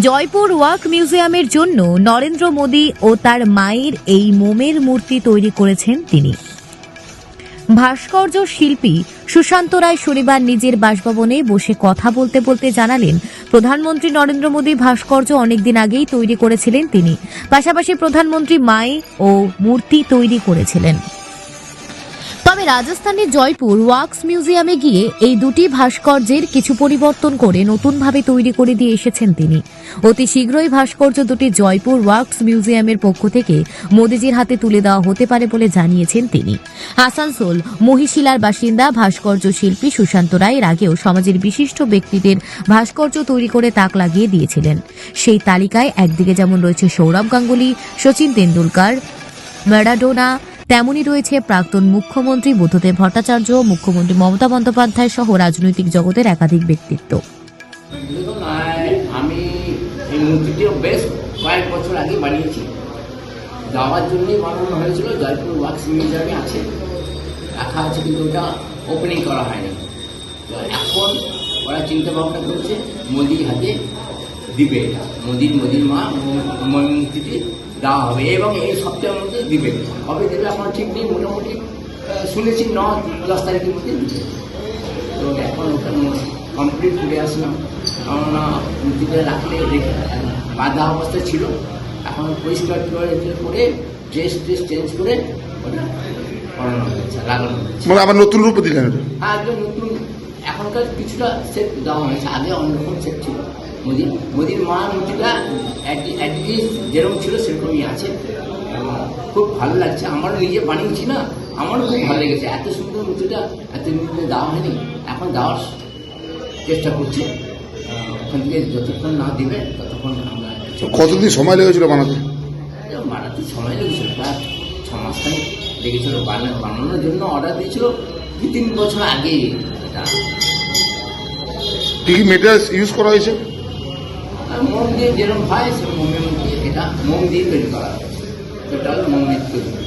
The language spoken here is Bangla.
জয়পুর ওয়াক মিউজিয়ামের জন্য নরেন্দ্র মোদী ও তার মায়ের এই মোমের মূর্তি তৈরি করেছেন তিনি। ভাস্কর্য শিল্পী সুশান্ত রায় শনিবার নিজের বাসভবনে বসে কথা বলতে বলতে জানালেন, প্রধানমন্ত্রী নরেন্দ্র মোদী ভাস্কর্য অনেকদিন আগেই তৈরি করেছিলেন তিনি। পাশাপাশি প্রধানমন্ত্রী মায়ে ও মূর্তি তৈরি করেছিলেন। তবে রাজস্থানের জয়পুর ওয়াক্স মিউজিয়ামে গিয়ে এই দুটি ভাস্কর্যের কিছু পরিবর্তন করে নতুনভাবে তৈরি করে দিয়ে এসেছেন তিনি। অতি শীঘ্রই ভাস্কর্য দুটি জয়পুর ওয়াক্স মিউজিয়ামের পক্ষ থেকে মোদিজির হাতে তুলে দেওয়া হতে পারে বলে জানিয়েছেন তিনি। আসানসোল মহিশিলার বাসিন্দা, ভাস্কর্য শিল্পী সুশান্ত রায় এর আগেও সমাজের বিশিষ্ট ব্যক্তিদের ভাস্কর্য তৈরি করে তাক লাগিয়ে দিয়েছিলেন। সেই তালিকায় একদিকে যেমন রয়েছে সৌরভ গাঙ্গুলি, সচিন তেন্ডুলকার, ম্যারাডোনা তেমনই রয়েছে প্রাক্তন মুখ্যমন্ত্রী বুদ্ধদেব ভট্টাচার্য, মুখ্যমন্ত্রী মমতা বন্দ্যোপাধ্যায় সহ রাজনৈতিক জগতের একাধিক ব্যক্তিত্ব। আমি এই মূর্তিটিও বেশ কয়েক বছর আগে বানিয়েছি। যাওয়ার জন্যই বানানো হয়েছিল, জয়পুর ওয়াক্স মিউজিয়ামে আছে, রাখা আছে, কিন্তু ওটা ওপেনিং করা হয়নি। তো এখন ওরা চিন্তা ভাবনা করছে, মোদির হাতে দিবে এটা। মোদির মোদির ম- মূর্তিটি দেওয়া হবে এবং এই সপ্তাহের মধ্যে দিবে। কবে দেবে আমার ঠিক নেই মোটামুটি শুনেছি ন দশ তারিখের মধ্যে দিবে। তো এখন কমপ্লিট করে আসলাম। কেননা মূর্তিটা রাখলে রেখে বাঁধা অবস্থা ছিল। এখন পরিষ্কার করে ড্রেস ট্রেস চেঞ্জ করে ওটা করানো হয়েছে লাগানো হয়েছে। মানে আবার নতুন রূপ দিলেন হ্যাঁ একদম নতুন। এখনকার কিছুটা সেট দেওয়া হয়েছে। আগে অন্যরকম সেট ছিল। মোদির মোদির মা মূর্তিটা অ্যাটলিস্ট যেরকম ছিল সেরকমই আছে। খুব ভালো লাগছে। আমারও নিজে বানিয়েছি না আমারও খুব ভালো লেগেছে। এত সুন্দর মূর্তিটা এতদিন ধরে দেওয়া হয়নি। এখন দেওয়ার চেষ্টা করছি। ওখান থেকে যতক্ষণ না দিবে ততক্ষণ আমরা কতদিন সময় লেগেছিল বানাতে? বানাতে সময় লেগেছিল প্রায় ছ মাস খানিক লেগেছিল। বানানোর জন্য অর্ডার দিয়েছিল। দু তিন বছর আগে এটা। কি কি মেটেরিয়ালস ইউজ করা হয়েছে? আর মোম দিয়ে যেরকম হয় সে মোমের মধ্যে এটা মোম দিয়ে তৈরি করা হয়েছে টোটাল মোমের তৈরি